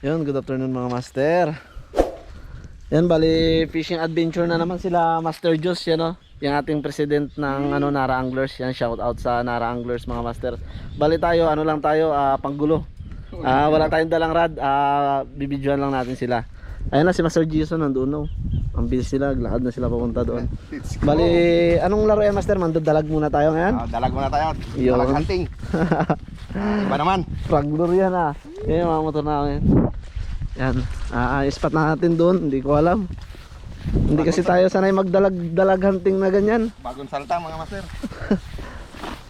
Yun, good afternoon mga master. Yan, bali fishing adventure na naman sila Master Jos, yan o. Yung ating president ng ano, Nara Anglers. Yan, shout out sa Nara Anglers mga master. Bali tayo, ano lang tayo, ah, panggulo. Ah, wala tayong dalang rad, ah, bibidyoan lang natin sila. Ayun na si Master Jason nandoon no. Ang bilis nila, lakad na sila papunta doon. Bali, anong laro yan master? Mandadalag muna tayo ngayon. Ah, dalag muna tayo. Yun. Dalag hunting. Ah, Iba naman. Fragdor yan ah. Yan yung mga motor namin. Yan. Ah, ah, spot natin doon. Hindi ko alam. Hindi kasi tayo sanay magdalag-dalag hunting na ganyan. Bagong salta mga master.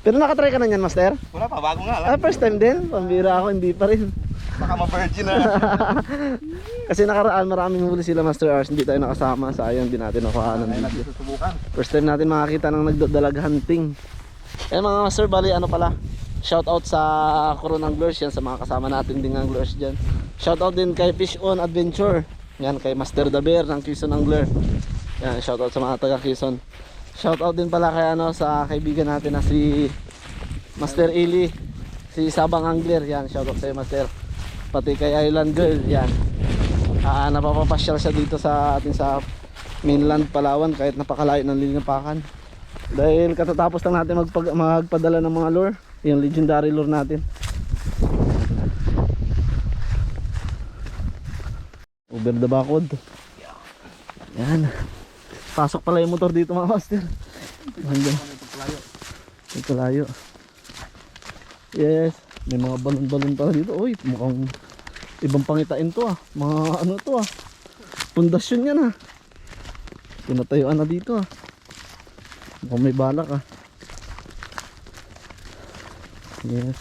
Pero nakatry ka na yan, master? Wala pa, bago nga Ah, lang. first time din. Pambira ako, hindi pa rin. Baka ma-virgin na. Kasi nakaraan maraming huli sila, Master Ars. Hindi tayo nakasama. Sayang din natin nakuha ng video. First time natin makakita ng nagdadag hunting. Eh mga master, bali ano pala? Shout out sa Coron Anglers yan sa mga kasama natin ding anglers dyan. Shout out din kay Fish On Adventure. Yan kay Master Bear ng Quezon Angler. Yan, shout out sa mga taga Quezon. Shout out din pala kay ano sa kaibigan natin na si Master Ili. Si Sabang Angler. Yan, shout out sa Master. Pati kay Island Girl. Yan. Ah, napapapasyal siya dito sa atin sa mainland Palawan kahit napakalayo ng linapakan. Dahil katatapos lang natin magpag, magpadala ng mga lure, yung legendary lure natin. Over the bakod. Yan. Pasok pala yung motor dito mga master. Hanggang. Ito layo. Yes. May mga balon-balon pala dito. Uy, mukhang ibang pangitain to ah. Mga ano to ah. Pundasyon yan ah. Pinatayuan na dito ah. Mukhang may balak ah. Yes.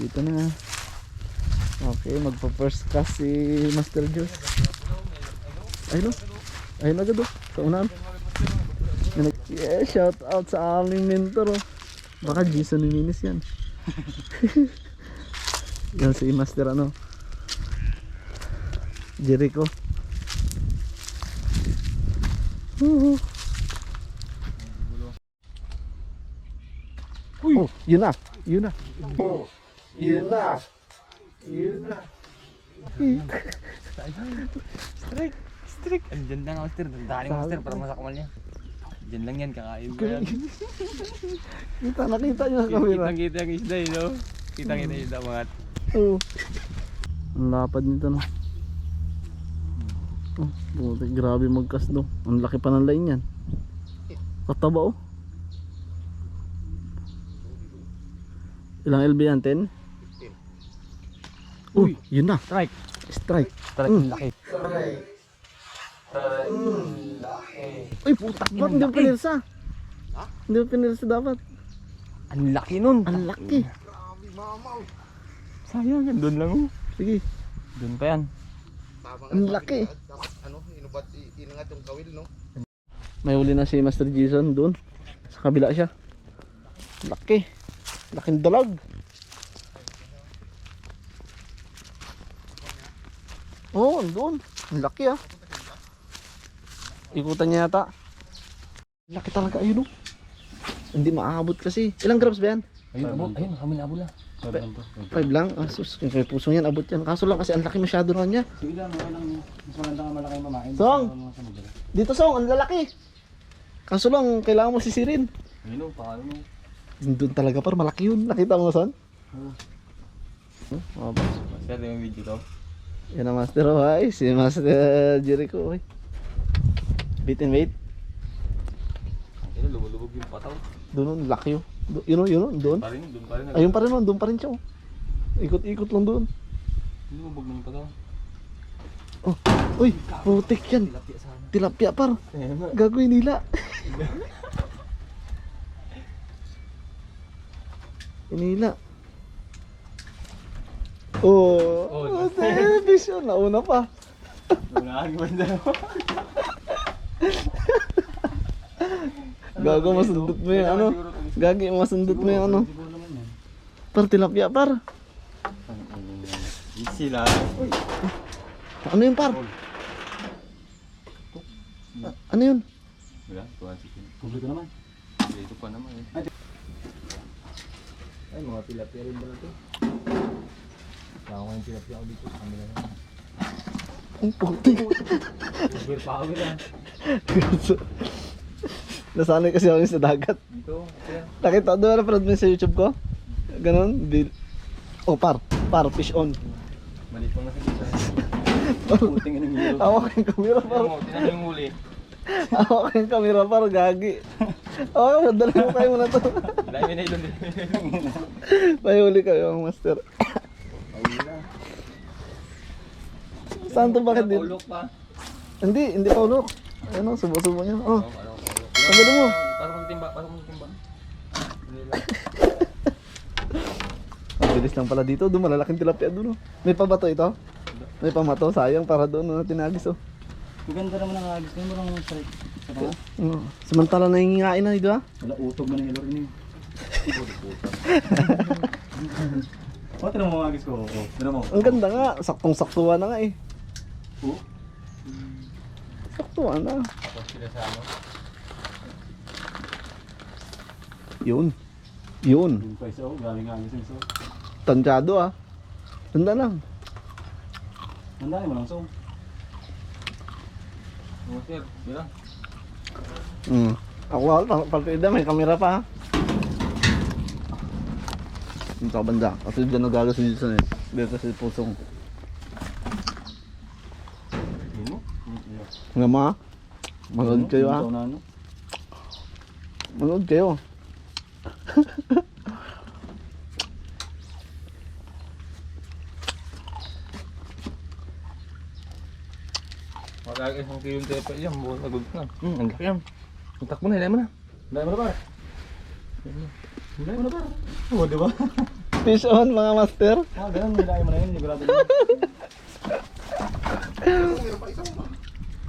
Dito na. Okay, magpa first cast si Master Juice. Ayun. Ayun agad oh. Sa unahan. Yeah, shout out sa aming mentor oh. Baka Jason Niminis yan. yan si Master ano. Jericho. Woohoo. Oh, yun na. Yun na. Yun na. Yun na. Strike! Strike! Andyan lang ang master. Dandaling Sabi master para masakmal niya. Diyan lang yan, kakain mo yan. Kita, nakita nyo sa camera. Kitang kita yung isda eh, no? Kitang kita yung isda mga Oo. Ang lapad nito no. Oh, buti, grabe magkas do. Ang laki pa ng line yan. Kataba oh. Ilang LB yan? 10? Uy, yun na. Strike! Strike. Strike, Mm. laki. Uy, putak. Ba't hindi mo laki. pinilsa? Hindi mo pinilsa dapat. Ang laki nun! Ang laki. Sayang, doon lang oh. Sige. Doon pa yan. Ang laki. Ano, inubat, inangat yung kawil, no? May huli na si Master Jason doon. Sa kabila siya. Laki. Laking dalag. Oo, oh, doon. Ang laki ah. Ikutan niya yata. Laki talaga ayun oh. Hindi maaabot kasi. Ilang grams ba yan? Ayun, abo. Ayun, kami na abo lang. 5 lang? Ah, sus, kung may pusong yan, abot yan. Kaso lang kasi ang laki masyado na niya. Sige lang, wala lang. Mas maganda nga malaki mamain. Song! Dito song, ang lalaki. Kaso lang, kailangan mo sisirin. Ayun oh, paano mo? Doon talaga par, malaki yun. Nakita mo son? Oo. Oh, mga boss. Master, yung video to. Yan ang master oh, ay, si Master Jericho. Ay. Beat and wait. Ayun, lumulubog yung pataw. Doon, laki oh. Yun oh, yun oh, doon. Pa rin, doon pa rin. Ayun pa rin doon pa rin siya. Ikot-ikot lang doon. Lumulubog na yung pataw. Oh, uy, putik yan. Tilapia par. Gagawin nila. Inila. Oh, oh, Oh, yun. Nauna pa. Unahan mo dalawa. Gago, masundot mo yung ano. Gagi, masundot mo yung ano. Par, tilapia par. Easy lang. Ano yun par? Ano yun? Wala, tuwan si Kim. Publiko naman. Ito pa naman eh. Ay, mga tilapia rin pala to. Kaya ko yung tilapia ako dito. Ang bila naman. Ang puti. Super power ah. Nasanay kasi ako sa dagat. Dito, kaya. Nakita doon na parang sa YouTube ko. Ganon. Bil oh, par. Par. Fish on. Mali pang nasa dito. Puting ng hilo. Hawak yung camera par. Mo yung huli. Hawak yung camera par. Gagi. Oh, dala mo kayo muna to. Dahil may nailon din. Mahuli kayo, master. Ayun na. Saan to bakit din? Ulok pa. Hindi, hindi pa ulok. Ano, subo-subo niya. Oh, Oh, ano, ang ganda mo. Pasok mo sa timba, pasok mo sa timba. Ang bilis lang pala dito. Doon malalaking tilapia doon. Oh. May pabato ito? May pamato. Sayang para doon na tinagis oh. Maganda naman ang agis. Ngayon mo lang strike. Sa mga, Oh. Samantala nangingain na, di ba? wala utog man ang ilor ini. O, tinan mo ang agis ko. O, tinan mo. Ang ganda nga. Saktong-saktuhan na nga eh. O, Saktuhan na. Tapos sila sa ano. Yun. Yun. yun pa isa o. Galing agis yung so. Tansyado ah. Ganda lang. Ang dami mo lang so. Mga sir, bilang. Mm. Ako wala. Partida may kamera pa ha. Yung sa banda. Kasi dyan nagagas dito sa net. Dito sa pusong. Yun mo. Nga ma. Manood kayo ha. Ikaw na ano. Manood kayo. Magkakain isang kilo yung tepe yan, buwan na good na. Hmm, ang laki yan. Ang takbo na, ilay mo na. Dahil mo na ba? Dahil mo na ba? O, di ba? Fish on mga master. Ah, ganun. Nilaki mo na yun. Sigurado na.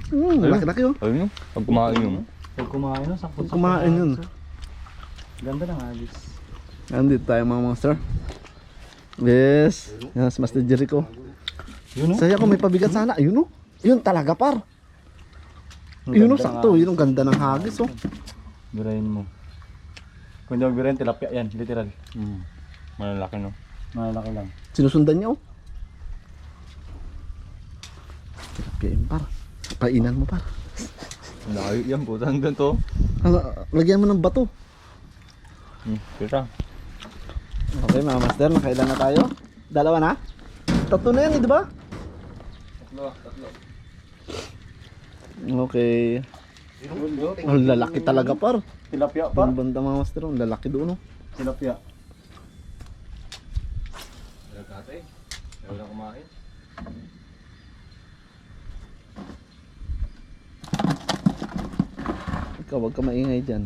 Hmm, laki-laki oh. Ayun yun, pag kumain yun. Pag kumain no, sakto. Pag kumain yun. Ganda ng agis. Nandito tayo mga master. Yes. Yes, Master Jericho. Yun o. Saya ko may pabigat sana. Ayun oh. Yun talaga par. Yun oh, sakto. Yun ang ganda ng hagis oh. Birahin mo. Kung hindi mo birahin, tilapia yan. Literal. Hmm. Malalaki no. Malalaki lang. Sinusundan niya oh. Tilapia yun par. Painan mo par. Layo yan, puta hanggang to. Lagyan mo ng bato. Hmm, kita. Okay mga master, nakailan na tayo? Dalawa na? Tatlo na yan eh, di ba? Tatlo, tatlo. Okay. Ang lalaki talaga par. Tilapia pa. Ang banda mga master, ang lalaki doon oh. Tilapia. Nagkatay. Ayaw na kumain. Ikaw, wag ka maingay dyan.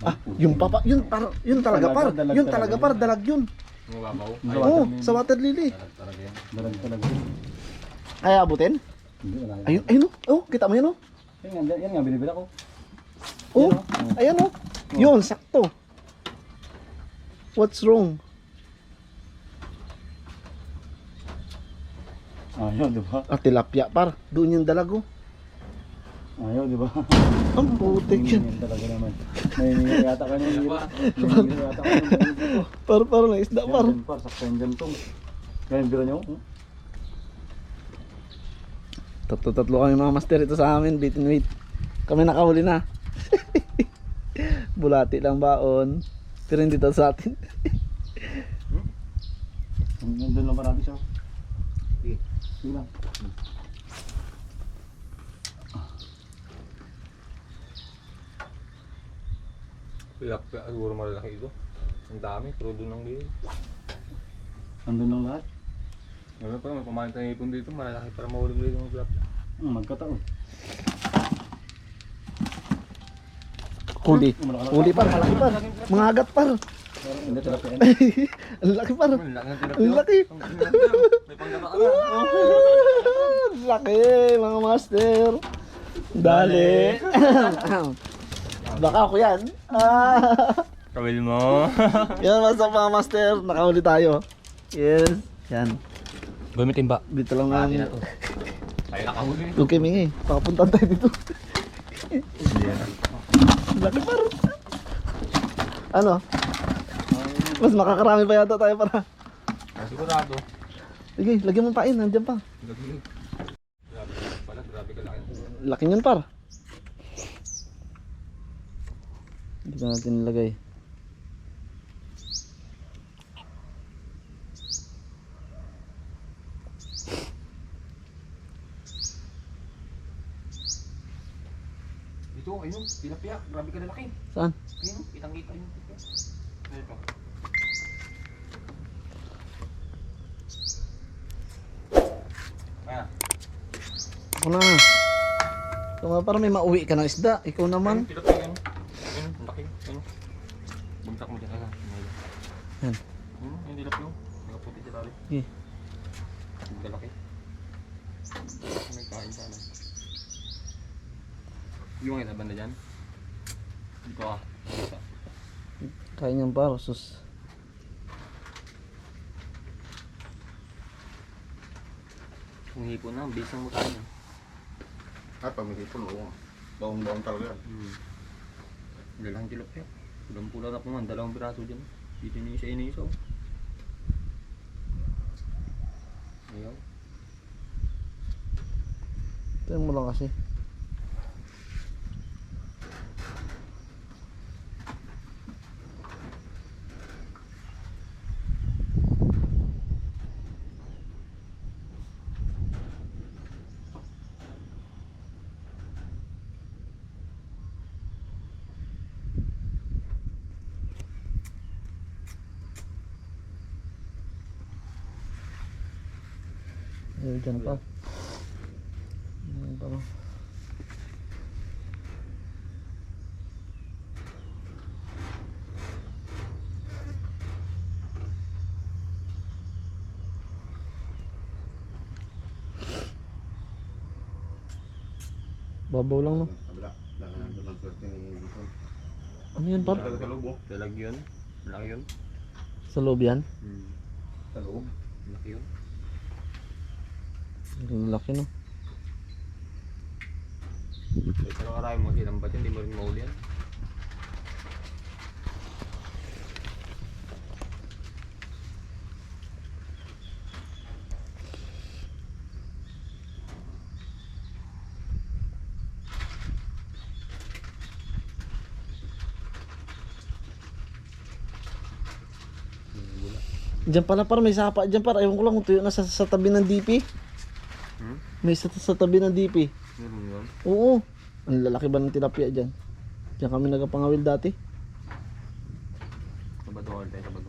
Ah, yung papa, yun par, yun talaga par. Dalag, dalag Yun talaga par, dalag yun. Mababaw. Oo, sa water lily. Talaga yan. Dalag talaga. Ay, abutin? Hindi, wala. Ayun, ayun oh. Oh, kita mo yun oh. Yan nga, yan nga, binibila ko. Oh, ayan oh. Yun, sakto. What's wrong? Ayaw, di ba? Ah, tilapia par. Doon yung dalag oh. Ayaw, di ba? Ang putik yan. Talaga naman. Nahihingi yata ka ng hira. Nahihingi yata ka ng hira. Par, par, na isda par. Yan, par, saksayan dyan to. Kaya yung bira nyo? Tatlo-tatlo kami mga master ito sa amin, beat and wait. Kami nakahuli na. Bulati lang baon. Pero hindi to sa atin. Nandun lang marami siya. Sige. Sige lang. Tilapia, siguro malalaki ito. Ang dami, doon ang liit. Nandun lang lahat. Ngayon pa, may kumain tayong ipon dito, malalaki para mahulog dito ng tilapia. Hmm, magkataon. Huli. Huli par, malaki par. Mga agat par. Ang laki par. Ang laki ng na. Ang laki mga master. Dali. Baka ako yan. Ah. Kawil mo. Yan basta mga master. Nakahuli tayo. Yes. Yan. Gamit timba. Dito lang namin. Tayo nakahuli. Okay, Mingi. Papunta tayo dito. Laki par. Ano? Mas makakarami pa yata tayo para. Ah, sigurado. Sige, lagyan mo pa in, nandiyan pa. Grabe pala, grabe ka laki. Laki niyan par. Dito natin nilagay. Dito, ayun, tilapia. Grabe ka lalaki. Saan? Ayun, kitang-kita yun. Ayun pa. Ah, Ako na. Tama, para may mauwi ka ng isda. Ikaw naman. ayun, tilapia ang laki. Ayun. Bumtak mo dyan. Ayun. Yan. Ayun, yung tilapia. Nakaputi sa tali. Sige. Ang lalaki. May kain sana. Yung ngayon, banda dyan. Dito ah. Dito. Kaya niyan par. Sus. Kung hipon na, bisang mo tayo. Ay, pag may hipon, oo. Baong-baong talaga. Hmm. Dalawang tilapia. Pulang pula na po man, dalawang biraso dyan. Dito niyo isa ina isa. Ayaw. Ito mo lang kasi. Ayun dyan pa. Ayun pa. Babaw lang no. Dahil nandun ang swerte ni Bison. Ano yun par? Sa loob, oh. Dalag yun. Malaki yun. Sa loob yan? Hmm. Sa loob. Malaki yun. Ang laki no. Pero karami mo silang ba't hindi mo rin mahuli yan. Diyan pala par may sapa diyan par. Ewan ko lang kung tuyo na sa, sa tabi ng DP. May sa, sa tabi ng DP. Meron yun. Oo. Ang lalaki ba ng tilapia diyan? Diyan kami nagapangawil dati. Sabado all tayo, sabado.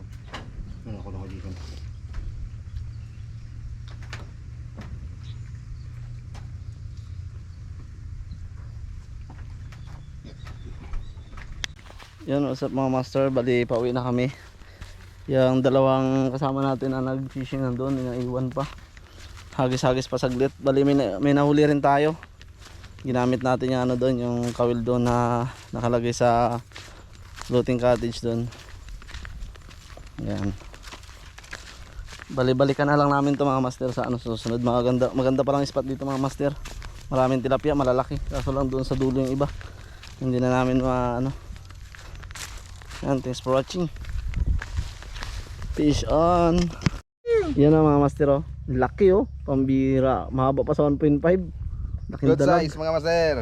Ano ako na ako dito. Yan, what's up mga master? Bali, pauwi na kami. Yung dalawang kasama natin na nag-fishing nandun, inaiwan pa. Hagis-hagis pa saglit. Bali, may, na- may nahuli rin tayo. Ginamit natin yung ano doon, yung kawil doon na nakalagay sa floating cottage doon. Yan. Bali-balikan na lang namin to mga master sa ano susunod. Maganda, maganda pa lang spot dito mga master. Maraming tilapia, malalaki. Kaso lang doon sa dulo yung iba. Hindi na namin ma ano, yan, thanks for watching. Fish on. Yan ang mga master oh. Laki oh. Pambira. Mahaba pa sa 1.5. Laking Good dalag. size, mga master.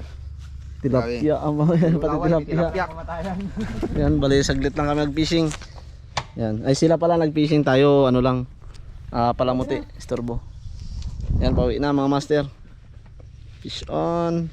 Tilapia. Ang mga yan. Pati tilapia. Yan, bali saglit lang kami mag-fishing. Yan. Ay sila pala nag-fishing tayo. Ano lang. Ah, palamuti. Istorbo. Yan, pauwi na mga master. Fish on.